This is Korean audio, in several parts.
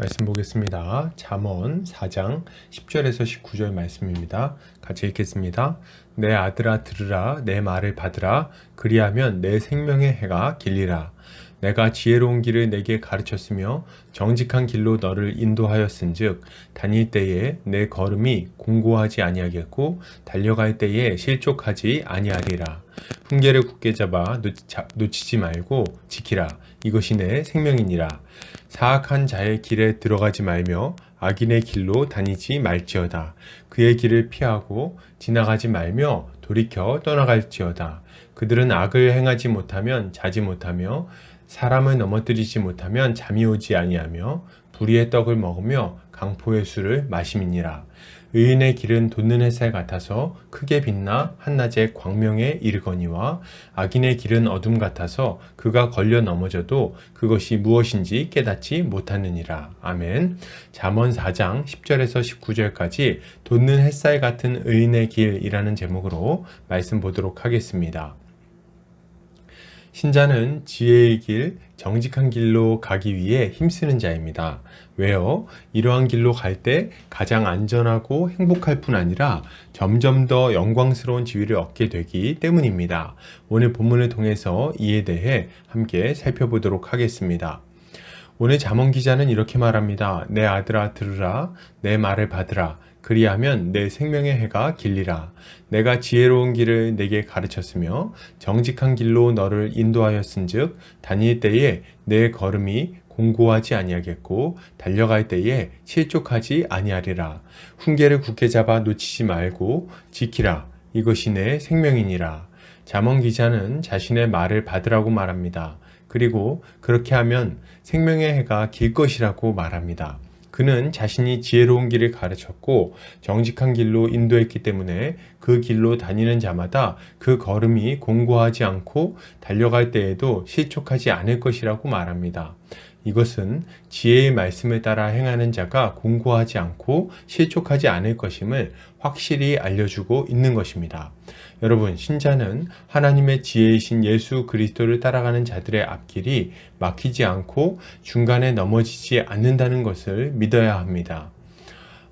말씀 보겠습니다. 잠언 4장 10절에서 19절 말씀입니다. 같이 읽겠습니다. 내 아들아 들으라 내 말을 받으라 그리하면 내 생명의 해가 길리라 내가 지혜로운 길을 내게 가르쳤으며 정직한 길로 너를 인도하였은즉 다닐 때에 내 걸음이 공고하지 아니하겠고 달려갈 때에 실족하지 아니하리라 훈계를 굳게 잡아 놓치, 지 말고 지키라 이것이 내 생명이니라 사악한 자의 길에 들어가지 말며 악인의 길로 다니지 말지어다. 그의 길을 피하고 지나가지 말며 돌이켜 떠나갈지어다. 그들은 악을 행하지 못하면 자지 못하며 사람을 넘어뜨리지 못하면 잠이 오지 아니하며 불의의 떡을 먹으며 강포의 술을 마심이니라. 의인의 길은 돋는 햇살 같아서 크게 빛나 한낮에 광명에 이르거니와 악인의 길은 어둠 같아서 그가 걸려 넘어져도 그것이 무엇인지 깨닫지 못하느니라. 아멘. 잠언 4장 10절에서 19절까지 돋는 햇살 같은 의인의 길이라는 제목으로 말씀 보도록 하겠습니다. 신자는 지혜의 길, 정직한 길로 가기 위해 힘쓰는 자입니다. 왜요? 이러한 길로 갈 때 가장 안전하고 행복할 뿐 아니라 점점 더 영광스러운 지위를 얻게 되기 때문입니다. 오늘 본문을 통해서 이에 대해 함께 살펴보도록 하겠습니다. 오늘 자문 기자는 이렇게 말합니다. 내 아들아 들으라, 내 말을 받으라. 그리하면 내 생명의 해가 길리라. 내가 지혜로운 길을 내게 가르쳤으며 정직한 길로 너를 인도하였은즉 다닐 때에 내 걸음이 공고하지 아니하겠고 달려갈 때에 실족하지 아니하리라. 훈계를 굳게 잡아 놓치지 말고 지키라. 이것이 내 생명이니라. 자문 기자는 자신의 말을 받으라고 말합니다. 그리고 그렇게 하면 생명의 해가 길 것이라고 말합니다. 그는 자신이 지혜로운 길을 가르쳤고 정직한 길로 인도했기 때문에 그 길로 다니는 자마다 그 걸음이 공고하지 않고 달려갈 때에도 실족하지 않을 것이라고 말합니다. 이것은 지혜의 말씀을 따라 행하는 자가 공고하지 않고 실족하지 않을 것임을 확실히 알려주고 있는 것입니다. 여러분, 신자는 하나님의 지혜이신 예수 그리스도를 따라가는 자들의 앞길이 막히지 않고 중간에 넘어지지 않는다는 것을 믿어야 합니다.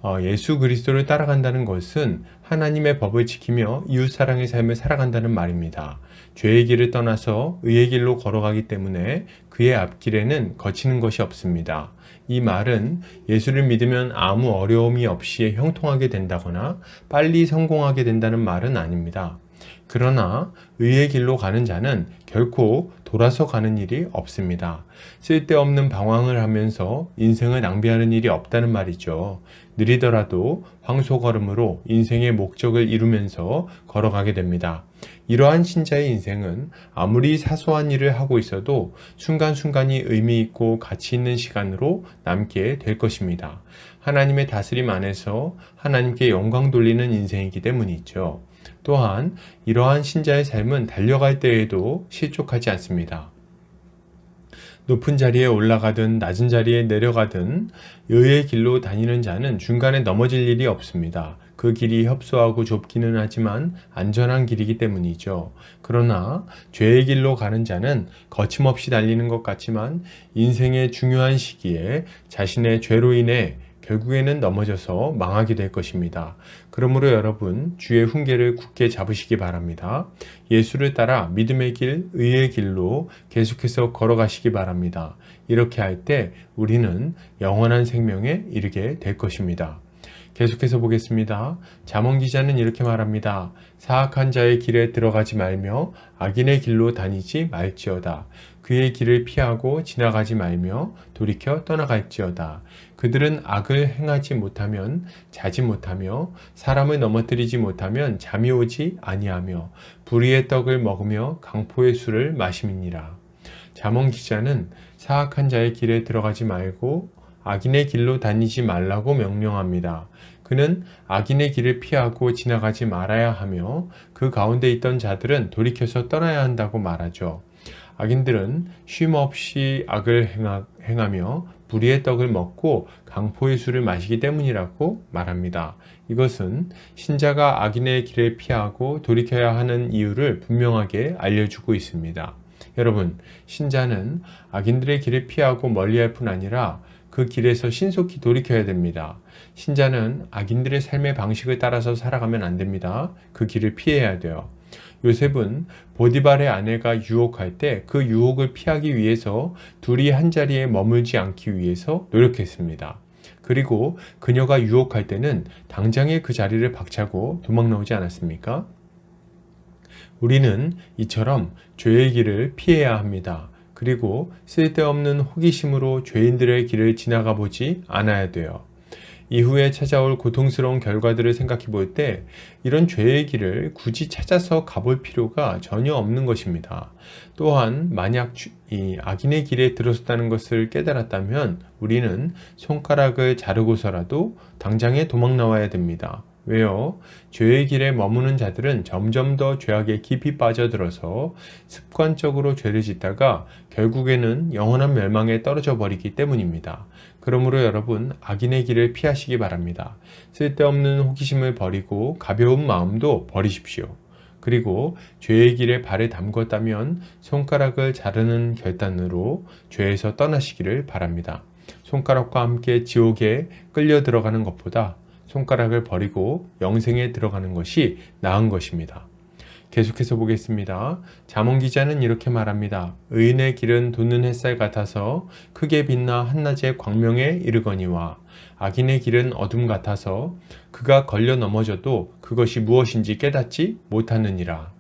어, 예수 그리스도를 따라간다는 것은 하나님의 법을 지키며 이웃 사랑의 삶을 살아간다는 말입니다. 죄의 길을 떠나서 의의 길로 걸어가기 때문에 그의 앞길에는 거치는 것이 없습니다. 이 말은 예수를 믿으면 아무 어려움이 없이 형통하게 된다거나 빨리 성공하게 된다는 말은 아닙니다. 그러나 의의 길로 가는 자는 결코 돌아서 가는 일이 없습니다. 쓸데없는 방황을 하면서 인생을 낭비하는 일이 없다는 말이죠. 느리더라도 황소걸음으로 인생의 목적을 이루면서 걸어가게 됩니다. 이러한 신자의 인생은 아무리 사소한 일을 하고 있어도 순간순간이 의미 있고 가치 있는 시간으로 남게 될 것입니다. 하나님의 다스림 안에서 하나님께 영광 돌리는 인생이기 때문이죠. 또한 이러한 신자의 삶은 달려갈 때에도 실족하지 않습니다. 높은 자리에 올라가든 낮은 자리에 내려가든 의의 길로 다니는 자는 중간에 넘어질 일이 없습니다. 그 길이 협소하고 좁기는 하지만 안전한 길이기 때문이죠. 그러나 죄의 길로 가는 자는 거침없이 달리는 것 같지만 인생의 중요한 시기에 자신의 죄로 인해 결국에는 넘어져서 망하게 될 것입니다. 그러므로 여러분 주의 훈계를 굳게 잡으시기 바랍니다. 예수를 따라 믿음의 길, 의의 길로 계속해서 걸어가시기 바랍니다. 이렇게 할 때 우리는 영원한 생명에 이르게 될 것입니다. 계속해서 보겠습니다. 자문 기자는 이렇게 말합니다. 사악한 자의 길에 들어가지 말며 악인의 길로 다니지 말지어다. 그의 길을 피하고 지나가지 말며 돌이켜 떠나갈지어다. 그들은 악을 행하지 못하면 자지 못하며 사람을 넘어뜨리지 못하면 잠이 오지 아니하며 불의의 떡을 먹으며 강포의 술을 마심이니라. 자몽 기자는 사악한 자의 길에 들어가지 말고 악인의 길로 다니지 말라고 명령합니다. 그는 악인의 길을 피하고 지나가지 말아야 하며 그 가운데 있던 자들은 돌이켜서 떠나야 한다고 말하죠. 악인들은 쉼 없이 악을 행하며 불의의 떡을 먹고 강포의 술을 마시기 때문이라고 말합니다. 이것은 신자가 악인의 길을 피하고 돌이켜야 하는 이유를 분명하게 알려주고 있습니다. 여러분, 신자는 악인들의 길을 피하고 멀리할 뿐 아니라 그 길에서 신속히 돌이켜야 됩니다. 신자는 악인들의 삶의 방식을 따라서 살아가면 안 됩니다. 그 길을 피해야 돼요. 요셉은 보디발의 아내가 유혹할 때 그 유혹을 피하기 위해서 둘이 한 자리에 머물지 않기 위해서 노력했습니다. 그리고 그녀가 유혹할 때는 당장에 그 자리를 박차고 도망 나오지 않았습니까? 우리는 이처럼 죄의 길을 피해야 합니다. 그리고 쓸데없는 호기심으로 죄인들의 길을 지나가 보지 않아야 돼요. 이후에 찾아올 고통스러운 결과들을 생각해 볼 때 이런 죄의 길을 굳이 찾아서 가볼 필요가 전혀 없는 것입니다. 또한 만약 주- 이 악인의 길에 들어섰다는 것을 깨달았다면 우리는 손가락을 자르고서라도 당장에 도망 나와야 됩니다. 왜요? 죄의 길에 머무는 자들은 점점 더 죄악에 깊이 빠져들어서 습관적으로 죄를 짓다가 결국에는 영원한 멸망에 떨어져 버리기 때문입니다. 그러므로 여러분 악인의 길을 피하시기 바랍니다. 쓸데없는 호기심을 버리고 가벼운 마음도 버리십시오. 그리고 죄의 길에 발을 담궜다면 손가락을 자르는 결단으로 죄에서 떠나시기를 바랍니다. 손가락과 함께 지옥에 끌려 들어가는 것보다 손가락을 버리고 영생에 들어가는 것이 나은 것입니다. 계속해서 보겠습니다. 자몽 기자는 이렇게 말합니다. 의인의 길은 돋는 햇살 같아서 크게 빛나 한낮의 광명에 이르거니와 악인의 길은 어둠 같아서 그가 걸려 넘어져도 그것이 무엇인지 깨닫지 못하느니라.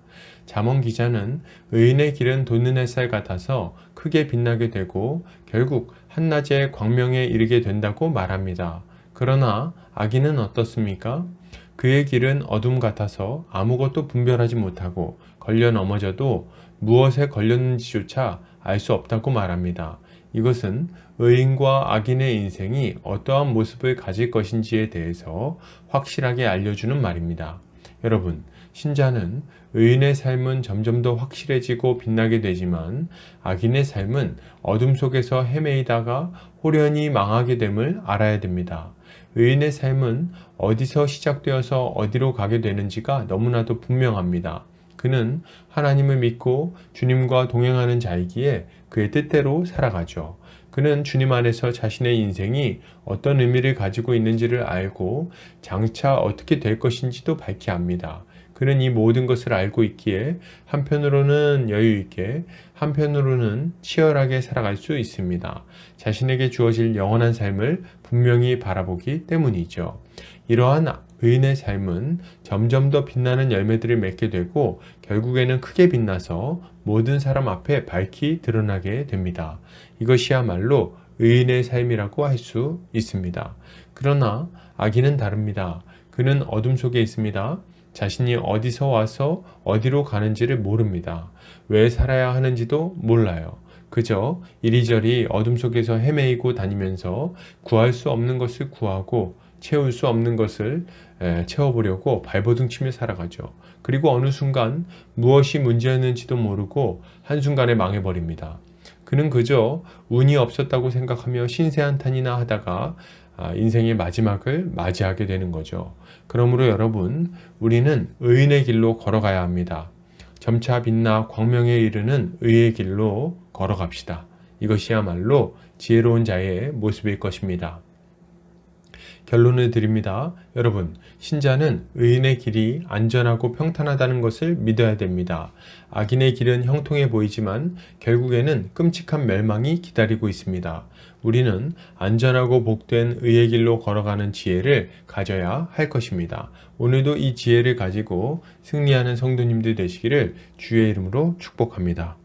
자몽 기자는 의인의 길은 돋는 햇살 같아서 크게 빛나게 되고 결국 한낮의 광명에 이르게 된다고 말합니다. 그러나 악인은 어떻습니까? 그의 길은 어둠 같아서 아무것도 분별하지 못하고 걸려 넘어져도 무엇에 걸렸는지조차 알 수 없다고 말합니다. 이것은 의인과 악인의 인생이 어떠한 모습을 가질 것인지에 대해서 확실하게 알려주는 말입니다. 여러분, 신자는 의인의 삶은 점점 더 확실해지고 빛나게 되지만 악인의 삶은 어둠 속에서 헤매이다가 호련히 망하게 됨을 알아야 됩니다. 의인의 삶은 어디서 시작되어서 어디로 가게 되는지가 너무나도 분명합니다. 그는 하나님을 믿고 주님과 동행하는 자이기에 그의 뜻대로 살아가죠. 그는 주님 안에서 자신의 인생이 어떤 의미를 가지고 있는지를 알고 장차 어떻게 될 것인지도 밝히 압니다. 그는 이 모든 것을 알고 있기에 한편으로는 여유 있게 한편으로는 치열하게 살아갈 수 있습니다. 자신에게 주어질 영원한 삶을 분명히 바라보기 때문이죠. 이러한 의인의 삶은 점점 더 빛나는 열매들을 맺게 되고 결국에는 크게 빛나서 모든 사람 앞에 밝히 드러나게 됩니다. 이것이야말로 의인의 삶이라고 할 수 있습니다. 그러나 악인은 다릅니다. 그는 어둠 속에 있습니다. 자신이 어디서 와서 어디로 가는지를 모릅니다. 왜 살아야 하는지도 몰라요. 그저 이리저리 어둠 속에서 헤매이고 다니면서 구할 수 없는 것을 구하고 채울 수 없는 것을 에, 채워보려고 발버둥 치며 살아가죠. 그리고 어느 순간 무엇이 문제였는지도 모르고 한순간에 망해버립니다. 그는 그저 운이 없었다고 생각하며 신세한탄이나 하다가 아, 인생의 마지막을 맞이하게 되는 거죠. 그러므로 여러분, 우리는 의인의 길로 걸어가야 합니다. 점차 빛나 광명에 이르는 의의 길로 걸어갑시다. 이것이야말로 지혜로운 자의 모습일 것입니다. 결론을 드립니다. 여러분, 신자는 의인의 길이 안전하고 평탄하다는 것을 믿어야 됩니다. 악인의 길은 형통해 보이지만 결국에는 끔찍한 멸망이 기다리고 있습니다. 우리는 안전하고 복된 의의 길로 걸어가는 지혜를 가져야 할 것입니다. 오늘도 이 지혜를 가지고 승리하는 성도님들 되시기를 주의 이름으로 축복합니다.